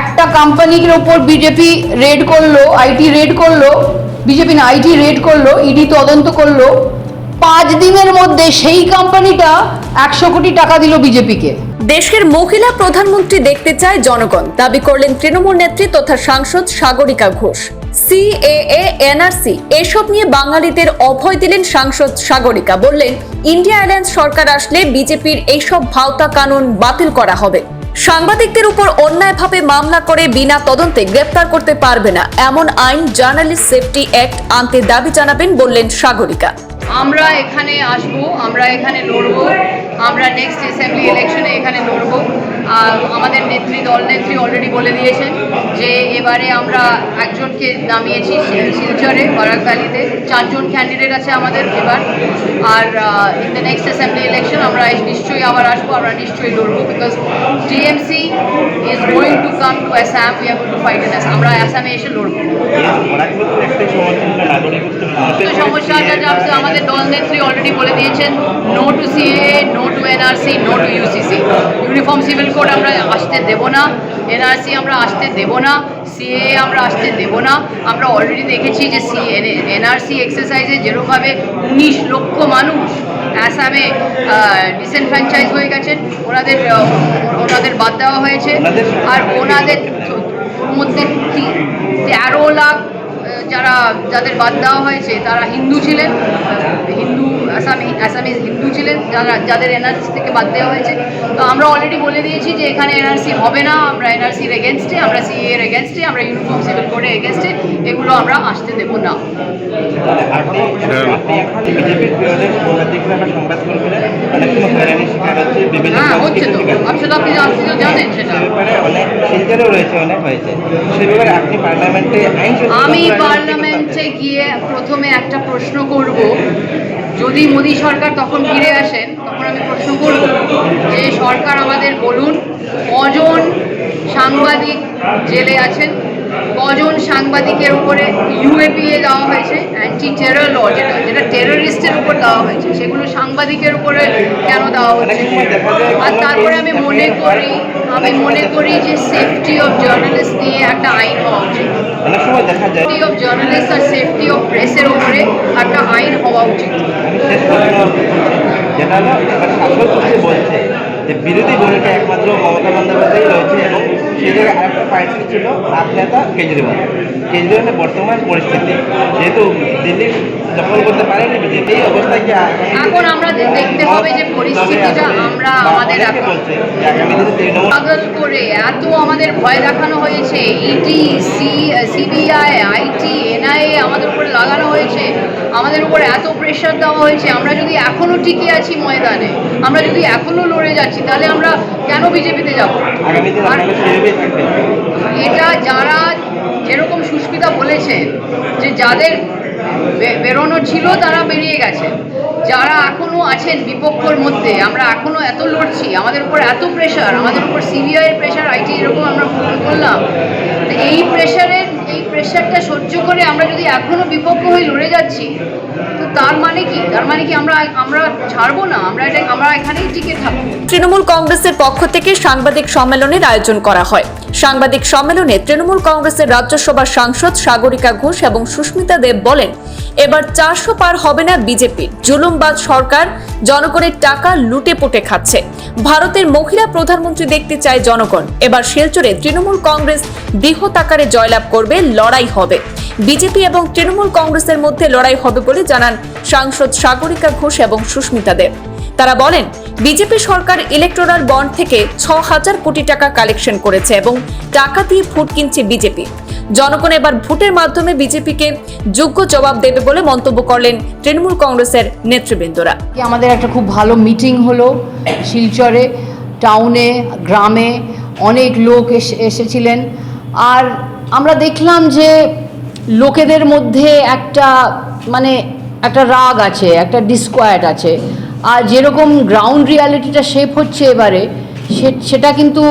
একটা কোম্পানির ওপর বিজেপি রেড করল আইটি রেড করল বিজেপি না আইটি রেড করল ইডি তদন্ত করল। পাঁচ দিনের মধ্যে সেই কোম্পানিটা একশো কোটি টাকা দিল বিজেপিকে দেশের মহিলা প্রধানমন্ত্রী দেখতে চায় জনগণ। দাবি করলেন তৃণমূল নেত্রী তথা সাংসদ সাগরিকা ঘোষ। সিএএ এনআরসি এসব নিয়ে বাঙালিদের অভয় দিলেন সাংসদ সাগরিকা। বললেন, ইন্ডিয়া অ্যালায়েন্স সরকার আসলে বিজেপির এইসব ভাওতা কানুন বাতিল করা হবে। সাংবাদিকদের উপর অন্যায়ভাবে মামলা করে বিনা তদন্তে গ্রেপ্তার করতে পারবে না। এমন আইন জার্নালিস্ট সেফটি অ্যাক্ট আনতে দাবি জানাবেন বললেন সাগরিকা। আমরা এখানে আসব, আমরা এখানে লড়ব, আমরা নেক্সট অ্যাসেম্বলি ইলেকশনে এখানে লড়ব। আর আমাদের নেত্রী, দল নেত্রী অলরেডি বলে দিয়েছেন যে এবারে আমরা একজনকে নামিয়েছি শিল- শিলচরে বারাকভ্যালিতে চারজন ক্যান্ডিডেট আছে আমাদের এবার। আর in the next assembly election আমরা নিশ্চয়ই আবার আসব, আমরা নিশ্চয়ই লড়বো because TMC is going to come to Assam we are to fight in আমরা অ্যাসামে এসে লড়বো। সমস্যা যাচ্ছে আমাদের দল নেত্রী অলরেডি বলে দিয়েছেন no to CA no to NRC no to UCC uniform civil code আমরা আসতে দেব না এনআরসি আমরা আসতে দেব না সিএ আমরা আসতে দেব না। আমরা অলরেডি দেখেছি যে সি এনআরসি এক্সারসাইজে যেরকমভাবে উনিশ লক্ষ মানুষ আসামে ডিসেনফ্র্যাঞ্চাইজ হয়ে গেছেন ওনাদের ওনাদের বাদ দেওয়া হয়েছে। আর ওনাদের ওর মধ্যে তেরো লাখ যারা যাদের বাদ দেওয়া হয়েছে তারা হিন্দু ছিলেন। হিন্দু আসামি আসামিজ হিন্দু ছিলেন যারা যাদের এনআরসি থেকে বাদ দেওয়া হয়েছে। তো আমরা অলরেডি বলে দিয়েছি যে এখানে এনআরসি হবে না আমরা এনআরসির এগেনস্টে আমরা সিএ এর এগেনস্টে আমরা ইউনিফর্ম সিভিল কোডের এগেনস্টে এগুলো আমরা আসতে দেবো না। শিকার হচ্ছে হ্যাঁ হচ্ছে তো। আপনি আপনি তো জানেন সেটা। সে ব্যাপারে অনেক শিলচরেও রয়েছে অনেক হয়েছে। সে ব্যাপারে আপনি পার্লামেন্টে আমি পার্লামেন্টে গিয়ে প্রথমে একটা প্রশ্ন করব। যদি মোদী সরকার তখন ফিরে আসেন, তখন আমি প্রশ্ন করব যে সরকার আমাদের বলুন, কজন সাংবাদিক জেলে আছেন? কজন সাংবাদিকের উপরে ইউএপিএ দেওয়া হয়েছে অ্যান্টি টেরর ল যেটা যেটা টেররিস্টের উপর দেওয়া হয়েছে, সেগুলো সাংবাদিকের উপরে কেন দেওয়া হচ্ছে? আর তারপরে আমি মনে করি, আমি মনে করি যে সেফটি অফ জার্নালিস্ট নিয়ে একটা আইন হওয়া উচিত। সেফটি অফ জার্নালিস্ট আর সেফটি অফ প্রেসের উপরে একটা আইন হওয়া উচিত। যেটা হলো বলছে যে বিরোধী দলটা একমাত্র মমতা বন্দ্যোপাধ্যায় রয়েছে এবং ছিল আপ নেতা কেজরিওয়াল। কেজরিওয়ালের বর্তমান পরিস্থিতি। যেহেতু দিল্লি দখল করতে পারেনি বিজেপি এই অবস্থায় কি এখন আমরা দেখতে হবে যে পরিস্থিতিটা আমরা আমাদের বলছে? আগামী দিনে তৃণমূল পাগল করে এত আমাদের ভয় দেখানো হয়েছে ED C CBI IT NIA আমাদের উপরে লাগানো হয়েছে আমাদের উপরে এত প্রেশার দেওয়া হয়েছে। আমরা যদি এখনও টিকে আছি ময়দানে আমরা যদি এখনও লড়ে যাচ্ছি তাহলে আমরা কেন বিজেপিতে যাব? আগামী দিনে এটা যারা যেরকম সুস্মিতা বলেছেন যে যাদের বেরোনো ছিল তারা বেরিয়ে গেছে। যারা এখনও আছেন বিপক্ষর মধ্যে, আমরা এখনও এত লড়ছি, আমাদের উপর এত প্রেশার আমাদের উপর সিবিআই এর প্রেশার আইটি এরকম আমরা তো এই প্রেশারের এই প্রেশারটা সহ্য করে আমরা যদি এখনও বিপক্ষ হয়ে লড়ে যাচ্ছি তার মানে কি? তার মানে কি আমরা আমরা ছাড়বো না? আমরা এটা, আমরা এখানেই টিকে থাকব। তৃণমূল কংগ্রেসের পক্ষ থেকে সাংবাদিক সম্মেলনের আয়োজন করা হয়। সাংবাদিক সম্মেলনে তৃণমূল কংগ্রেসের রাজ্যসভার সাংসদ সাগরিকা ঘোষ এবং সুস্মিতা দেব বলেন, এবার চারশো পার হবে না বিজেপির। জুলুমবাজ সরকার জনগণের টাকা লুটে পুটে খাচ্ছে। ভারতের মহিলা প্রধানমন্ত্রী দেখতে চায় জনগণ। এবার শিলচরে তৃণমূল কংগ্রেস বৃহৎ আকারে জয়লাভ করবে, লড়াই হবে। বিজেপি এবং তৃণমূল কংগ্রেসের মধ্যে লড়াই হবে বলে জানান সাংসদ সাগরিকা ঘোষ এবং সুস্মিতা দেব। তারা বলেন, বিজেপি সরকার ইলেকট্রাল বন্ড থেকে ছ হাজার কোটি টাকা কালেকশন করেছে এবং টাকা দিয়ে ভোট কিনছে বিজেপি। জনগণ এবার ভোটের মাধ্যমে বিজেপিকে যোগ্য জবাব দেবে বলে মন্তব্য করলেন তৃণমূল কংগ্রেসের নেতৃবৃন্দরা। আমাদের একটা খুব ভালো মিটিং হলো শিলচরে টাউনে গ্রামে, অনেক লোক এসে, এসেছিলেন। আর আমরা দেখলাম যে লোকেদের মধ্যে একটা মানে একটা রাগ আছে, একটা ডিসকোয়াট আছে। আর যেরকম গ্রাউন্ড রিয়ালিটিটা শেপ হচ্ছে এবারে সেটা কিন্তু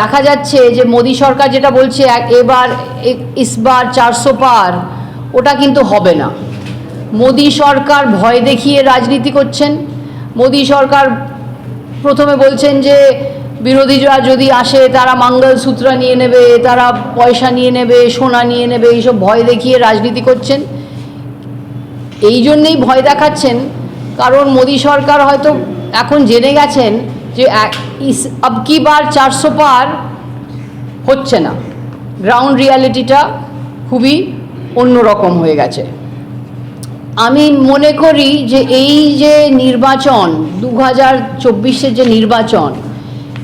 দেখা যাচ্ছে যে মোদী সরকার যেটা বলছে এবার ইসবার চারশো পার, ওটা কিন্তু হবে না। মোদী সরকার ভয় দেখিয়ে রাজনীতি করছেন। মোদী সরকার প্রথমে বলছেন যে, বিরোধীরা যদি আসে, তারা মঙ্গলসূত্র নিয়ে নেবে, তারা পয়সা নিয়ে নেবে, সোনা নিয়ে নেবে, এইসব ভয় দেখিয়ে রাজনীতি করছেন। এই জন্যেই ভয় দেখাচ্ছেন কারণ মোদী সরকার হয়তো এখন জেনে গেছেন যে এক- ইস- আব কি বার চারশো পার হচ্ছে না। গ্রাউন্ড রিয়ালিটিটা খুবই অন্যরকম হয়ে গেছে। আমি মনে করি যে এই যে নির্বাচন দু হাজার যে নির্বাচন,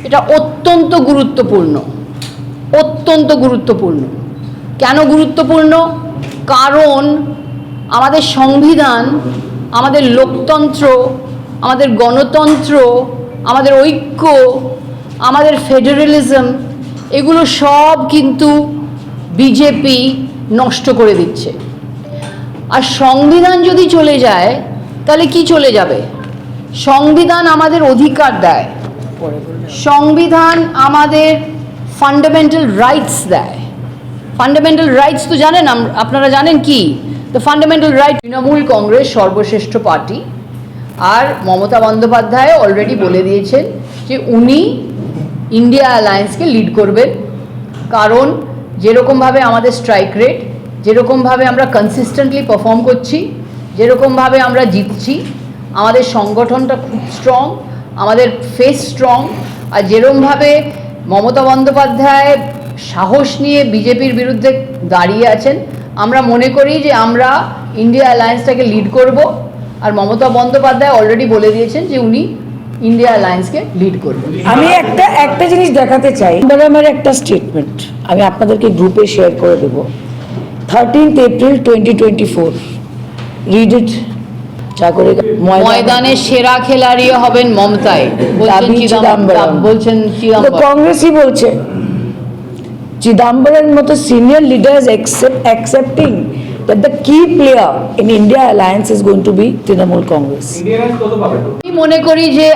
এটা অত্যন্ত গুরুত্বপূর্ণ। অত্যন্ত গুরুত্বপূর্ণ। কেন গুরুত্বপূর্ণ? কারণ আমাদের সংবিধান আমাদের লোকতন্ত্র, আমাদের গণতন্ত্র, আমাদের ঐক্য, আমাদের ফেডারেলিজম, এগুলো সব কিন্তু বিজেপি নষ্ট করে দিচ্ছে। আর সংবিধান যদি চলে যায়, তাহলে কি চলে যাবে? সংবিধান আমাদের অধিকার দেয়। সংবিধান আমাদের ফান্ডামেন্টাল রাইটস দেয়। ফান্ডামেন্টাল রাইটস তো জানেন আপনারা জানেন কি? The fundamental right Trinamool Congress সর্বশ্রেষ্ঠ পার্টি। আর মমতা বন্দ্যোপাধ্যায় অলরেডি বলে দিয়েছেন যে উনি ইন্ডিয়া অ্যালায়েন্সকে লিড করবেন। কারণ যেরকমভাবে আমাদের স্ট্রাইক রেট যেরকমভাবে আমরা কনসিস্টেন্টলি পারফর্ম করছি যেরকমভাবে আমরা জিতছি, আমাদের সংগঠনটা খুব স্ট্রং আমাদের ফেস স্ট্রং আর যেরকমভাবে মমতা বন্দ্যোপাধ্যায় সাহস নিয়ে বিজেপির বিরুদ্ধে দাঁড়িয়ে আছেন আমরা মনে করি যে আমরা ইন্ডিয়া অ্যালায়েন্সটাকে লিড করব আর মমতা বন্দ্যোপাধ্যায় অলরেডি বলে দিয়েছেন যে উনি ইন্ডিয়া অ্যালায়েন্সকে লিড করবেন। আমি একটা একটা জিনিস দেখাতে চাই। আমার একটা স্টেটমেন্ট আমি আপনাদেরকে গ্রুপে শেয়ার করে দেবো। Thirteenth April twenty twenty four read it যা ময়দানে সেরা খেলাড়িও হবেন মমতায় বলছেন চিদাম্বরম। বলছেন কংগ্রেসই বলছে চিদাম্বরের মতো senior leaders accepting that the key player in India alliance is going to be Trinamool Congress. আমি মনে করি যে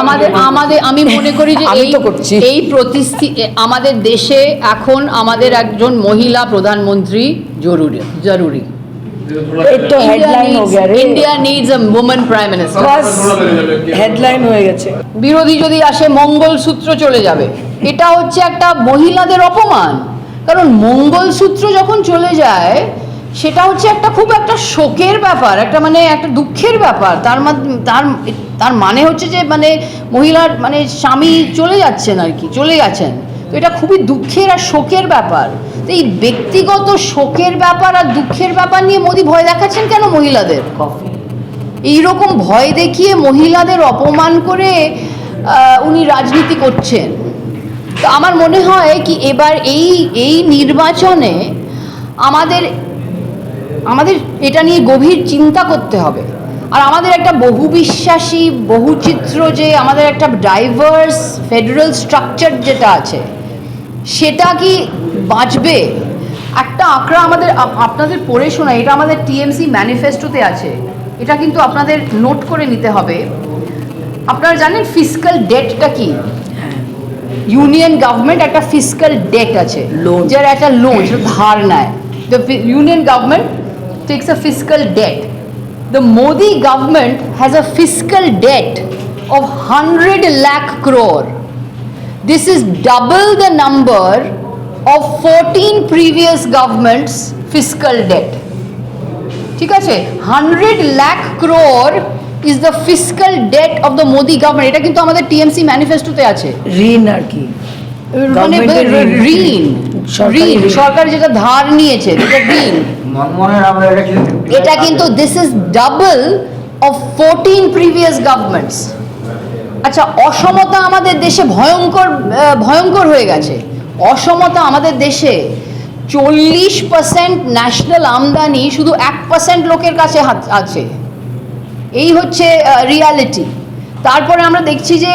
আমাদের আমাদের আমি মনে করি যে এই এই প্রতিষ্ঠি আমাদের দেশে এখন আমাদের একজন মহিলা প্রধানমন্ত্রী জরুরি জরুরি। তো headline India needs a women prime minister headline হয়ে গেছে। বিরোধী যদি আসে মঙ্গলসূত্র চলে যাবে। এটা হচ্ছে একটা মহিলাদের অপমান। কারণ মঙ্গলসূত্র যখন চলে যায় সেটা হচ্ছে একটা খুব একটা শোকের ব্যাপার একটা মানে একটা দুঃখের ব্যাপার। তার তার তার মানে হচ্ছে যে মানে মহিলার মানে স্বামী চলে যাচ্ছেন আর কি চলে গেছেন। তো এটা খুবই দুঃখের আর শোকের ব্যাপার। তো এই ব্যক্তিগত শোকের ব্যাপার আর দুঃখের ব্যাপার নিয়ে মোদি ভয় দেখাচ্ছেন কেন মহিলাদের? এইরকম ভয় দেখিয়ে মহিলাদের অপমান করে উনি রাজনীতি করছেন। তো আমার মনে হয় কি এবার এই এই নির্বাচনে আমাদের আমাদের এটা নিয়ে গভীর চিন্তা করতে হবে। আর আমাদের একটা বহু বহুবিশ্বাসী, বহুচিত্র যে আমাদের একটা ডাইভার্স ফেডারেল স্ট্রাকচার যেটা আছে, সেটা কি বাঁচবে? একটা আঁকড়া আমাদের আপনাদের পড়ে শোনা, এটা আমাদের টিএমসি ম্যানিফেস্টোতে আছে। এটা কিন্তু আপনাদের নোট করে নিতে হবে। আপনারা জানেন ফিজিক্যাল ডেটটা কি? ইউনিয়ন গভর্নমেন্ট একটা ফিজিক্যাল ডেট আছে। Loan. যার একটা লোন যেটা ধার নেয়। The union government takes a fiscal debt the Modi government has a fiscal debt of hundred lakh crore. This is double the number of 14 previous governments fiscal debt. ঠিক আছে? Hundred lakh crore is the fiscal debt of the Modi government এটা কিন্তু আমাদের TMC ম্যানিফেস্টোতে আছে। ঋণ আর কি? মানে ঋণ। ঋণ। সরকারি যেটা ধার নিয়েছে যেটা ঋণ। এটা কিন্তু this is double of fourteen previous governments আচ্ছা অসমতা আমাদের দেশে ভয়ঙ্কর ভয়ঙ্কর হয়ে গেছে। অসমতা আমাদের দেশে চল্লিশ পার্সেন্ট ন্যাশনাল আমদানি শুধু এক পার্সেন্ট লোকের কাছে আছে। এই হচ্ছে রিয়ালিটি তারপরে আমরা দেখছি যে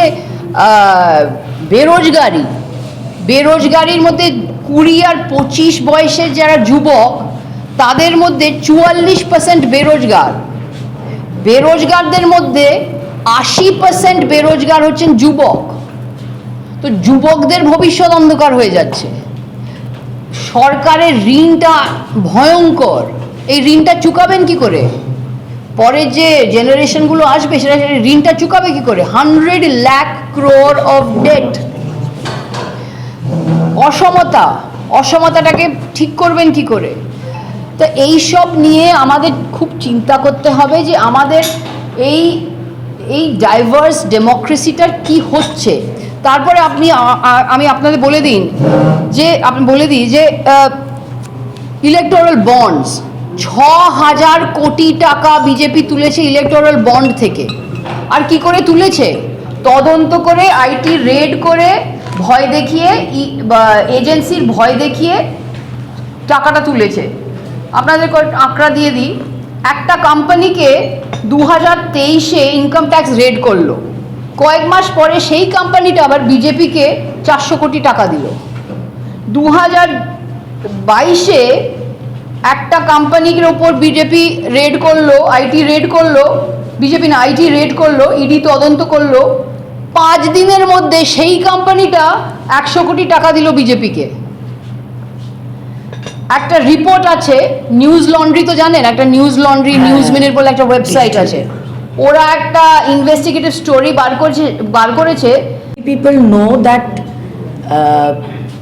বেরোজগারি। বেরোজগারির মধ্যে কুড়ি আর পঁচিশ বয়সের যারা যুবক, তাদের মধ্যে চুয়াল্লিশ পার্সেন্ট বেরোজগার। বেরোজগারদের মধ্যে আশি পার্সেন্ট বেরোজগার হচ্ছেন যুবক। তো যুবকদের ভবিষ্যৎ অন্ধকার হয়ে যাচ্ছে। সরকারের ঋণটা ভয়ঙ্কর। এই ঋণটা চুকাবেন কি করে? পরে যে জেনারেশনগুলো আসবে, সেটা সেটা ঋণটা চুকাবে কি করে? Hundred lakh crore of debt অসমতা, অসমতাটাকে ঠিক করবেন কি করে? তো এই সব নিয়ে আমাদের খুব চিন্তা করতে হবে যে আমাদের এই এই ডাইভার্স ডেমোক্রেসিটার কি হচ্ছে? তারপরে আপনি আমি আপনাদের বলে দিন যে আপনি বলে দিই যে ইলেকটোরাল বন্ডস ছ হাজার কোটি টাকা বিজেপি তুলেছে ইলেকটোরাল বন্ড থেকে। আর কি করে তুলেছে? তদন্ত করে আইটি রেড করে, ভয় দেখিয়ে এজেন্সির ভয় দেখিয়ে টাকাটা তুলেছে। আপনাদের আঁকড়া দিয়ে দিই। একটা কোম্পানিকে দু হাজার তেইশে ইনকাম ট্যাক্স রেড করল। কয়েক মাস পরে সেই কোম্পানিটা আবার বিজেপিকে চারশো কোটি টাকা দিল। দু হাজার বাইশে একটা কোম্পানির ওপর বিজেপি রেড করল আইটি রেড করল বিজেপি না আইটি রেড করল ইডি তদন্ত করল পাঁচ দিনের মধ্যে সেই কোম্পানিটা একশো কোটি টাকা দিল বিজেপিকে। একটা রিপোর্ট আছে নিউজ লন্ড্রি তো জানেন একটা নিউজ লন্ড্রি নিউজ মিনিট বলে একটা ওয়েবসাইট আছে। ওরা একটা ইনভেস্টিগেটিভ স্টোরি বার করেছে বার করেছে। People know that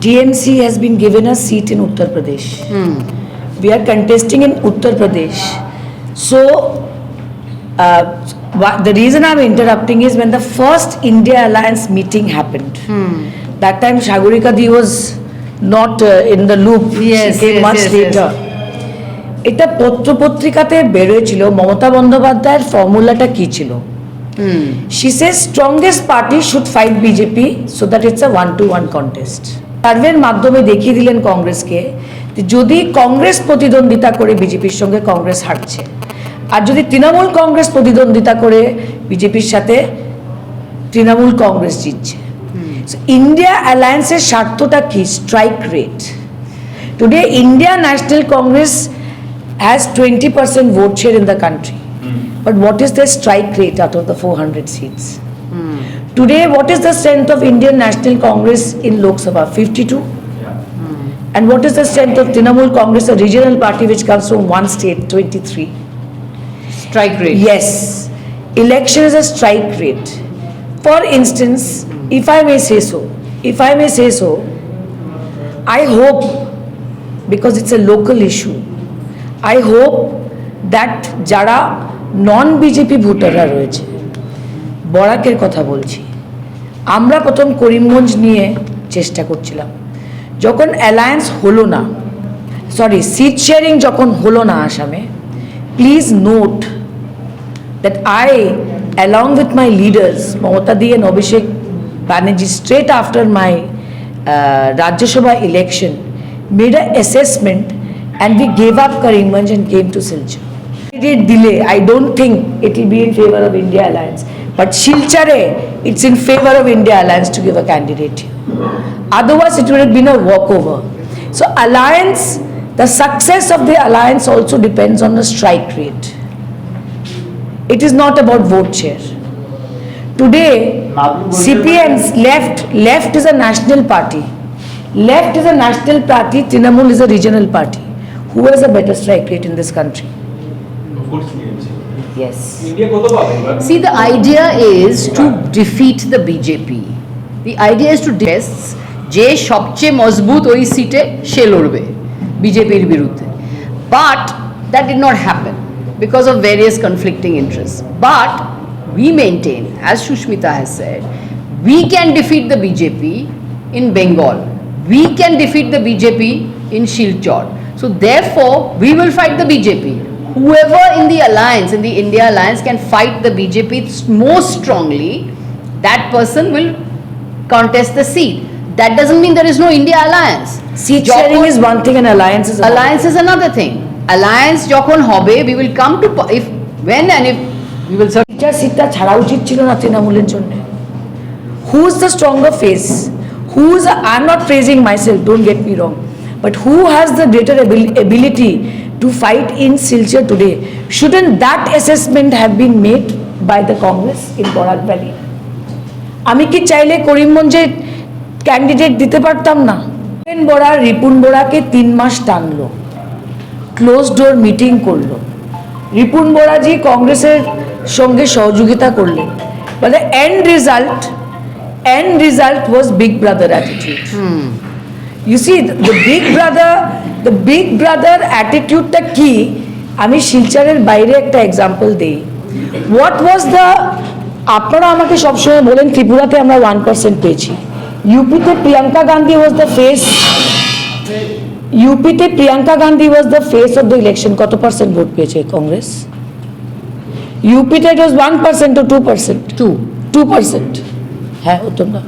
TMC has been given a seat in Uttar Pradesh. We are contesting in Uttar Pradesh. So, uh, the reason I'm interrupting is when the first India Alliance meeting happened. Hmm. That time Shagurika Di was not uh, in the loop. Yes, she came yes, much yes, later. yes. এটা পত্রপত্রিকাতে বেরোয়েছিল মমতা বন্দ্যোপাধ্যায়ের ফর্মুলাটা কি ছিল She says strongest party should fight BJP so that it's a one to one contest. সার্ভের মাধ্যমে দেখিয়ে দিলেন কংগ্রেসকে যদি কংগ্রেস প্রতিদ্বন্দ্বিতা করে বিজেপির সঙ্গে কংগ্রেস হারছে আর যদি তৃণমূল কংগ্রেস প্রতিদ্বন্দ্বিতা করে বিজেপির সাথে তৃণমূল কংগ্রেস জিতছে। ইন্ডিয়া অ্যালায়েন্সের স্বার্থটা কি? Strike rate today India national Congress has twenty percent vote share in the country but what is the strike rate out of the four hundred seats today what is the strength of Indian national Congress in Lok Sabha fifty two And what is the strength of Trinamool Congress, a regional party which comes from one state, 23? Strike rate Yes, election is a strike rate. For instance, if I may say so, if I may say so, I hope, because it's a local issue, I hope that যারা নন BJP ভোটাররা রয়েছে বরাকের কথা বলছি আমরা প্রথম করিমগঞ্জ নিয়ে চেষ্টা করছিলাম যখন অ্যালায়েন্স হলো না সরি সিট শেয়ারিং যখন হলো না আসামে please note that I, along with my leaders, Mamata Di and Abhishek Banerjee, straight after my uh, Rajya Sabha election, made an assessment and we gave up Karimganj and came to Silchar. It delay. I don't think it will be in favor of India Alliance. But Shilchare, it's in favor of India Alliance to give a candidate. Otherwise, it would have been a walkover. So, alliance, the success of the alliance also depends on the strike rate. It is not about vote share. Today, CPM's left, left is a national party. Left is a national party, Trinamool is a regional party. Who has a better strike rate in this country? Yes. India কত পাবে এবার See, the idea is to defeat the BJP. The idea is to test যে সবচেয়ে মজবুত ওই সিটে সে লড়বে বিজেপির বিরুদ্ধে but that did not happen because of various conflicting interest but we maintain, as Shushmita has said, we can defeat the BJP in Bengal. We can defeat the BJP in Shilchar. So therefore, we will fight the BJP. Whoever in the alliance, in the India alliance, can fight the BJP most strongly, that person will contest the seat. That doesn't mean there is no India alliance. Seat sharing যখন- is one thing and alliance is another. alliance is another thing. Alliance যখন হবে, we will come to po- if when and if we will certainly teacher সিটটা ছাড়া উচিত ছিল না তৃণমূলের জন্য who is the stronger face who is I am not praising myself don't get me wrong but who has the greater ability To fight in Silchar today shouldn't that assessment have been made by the Congress in Barak valley আমি কি চাইলে করিমগঞ্জে candidate দিতে পারতাম না? রিপুন বোরা রিপুন বোরাকে তিন মাস টানলো। ক্লোজ ডোর মিটিং করল। রিপুন বোরাজি কংগ্রেসের সঙ্গে সহযোগিতা করলেন। The end result end result was big brother attitude you see the big brother the big brother অ্যাটিটিউডটা কি? আমি শিলচরের বাইরে একটা এক্সাম্পল দিই। হোয়াট ওয়াজ দ্য আপনারা আমাকে সবসময় বলেন ত্রিপুরাতে আমরা ওয়ান পার্সেন্ট পেয়েছি। ইউপিতে Priyanka Gandhi was the face ইউপিতে Priyanka Gandhi was the face of the election কত পার্সেন্ট ভোট পেয়েছে Congress? ইউপিতে it was one percent two two percent two two percent হ্যাঁ হতো না